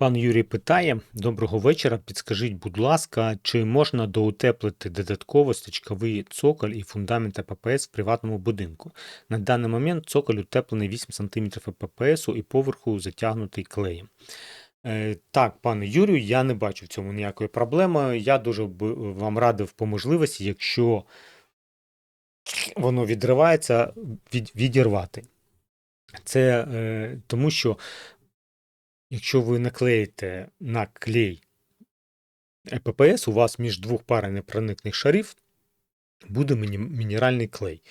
Пан Юрій питає: Доброго вечора. Підскажіть, будь ласка, чи можна доутеплити додатково стічковий цоколь і фундамент АППС в приватному будинку? На даний момент цоколь утеплений 8 см АППС і поверху затягнутий клеєм. Е, так, пане Юрію, я не бачу в цьому ніякої проблеми. Я дуже би вам радив по можливості, якщо воно відривається, від, відірвати. Це е, тому що Якщо ви наклеїте на клей ЕППС, у вас між двох пар непроникних шарів буде мінеральний клей.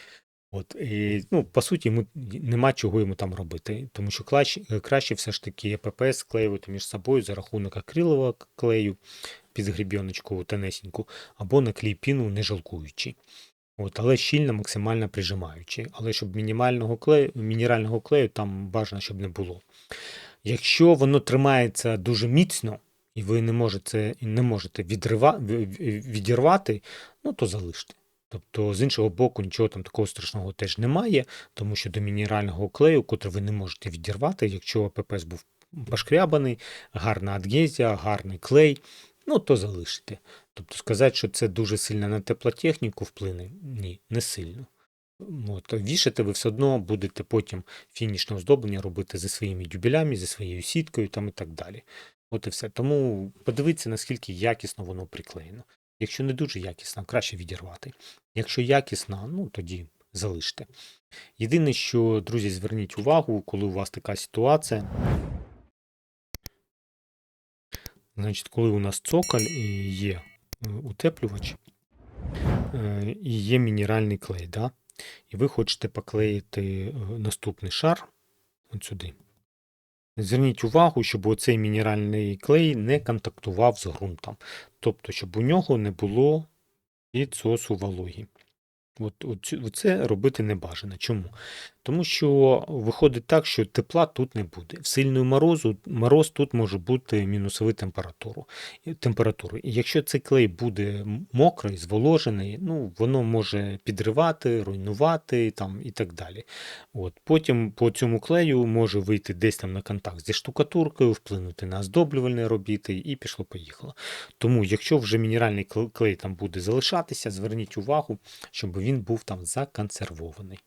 От, і, ну, по суті, йому нема чого йому там робити, тому що краще, краще все ж таки ЕППС склеювати між собою за рахунок акрилового клею під гребіночку тонесеньку, або на клей піну не жалкуючи. От, але щільно максимально прижимаючи. Але щоб мінімального клею, мінерального клею там бажано, щоб не було. Якщо воно тримається дуже міцно, і ви не можете, не можете відрива, відірвати, ну то залиште. Тобто, з іншого боку, нічого там такого страшного теж немає, тому що до мінерального клею, котрий ви не можете відірвати, якщо ППС був пошкрябаний, гарна адгезія, гарний клей, ну то залишите. Тобто сказати, що це дуже сильно на теплотехніку вплине, ні, не сильно. От, вішати ви все одно будете потім фінішне оздоблення робити зі своїми дюбелями, зі своєю сіткою там і так далі. От і все. Тому подивіться, наскільки якісно воно приклеєно. Якщо не дуже якісно, краще відірвати. Якщо якісно, ну тоді залиште. Єдине, що, друзі, зверніть увагу, коли у вас така ситуація. Значить, коли у нас цоколь і є е, утеплювач, е, і є мінеральний клей, да? І ви хочете поклеїти е, наступний шар от сюди. Зверніть увагу, щоб оцей мінеральний клей не контактував з ґрунтом. Тобто, щоб у нього не було відсосу вологі. От, от, це робити не бажано. Чому? Тому що виходить так, що тепла тут не буде. В сильну морозу, мороз тут може бути мінусові температуру, температури. І якщо цей клей буде мокрий, зволожений, ну, воно може підривати, руйнувати там, і так далі. От. Потім по цьому клею може вийти десь там на контакт зі штукатуркою, вплинути на оздоблювальні робіти і пішло-поїхало. Тому, якщо вже мінеральний клей там буде залишатися, зверніть увагу, щоб він був там законсервований.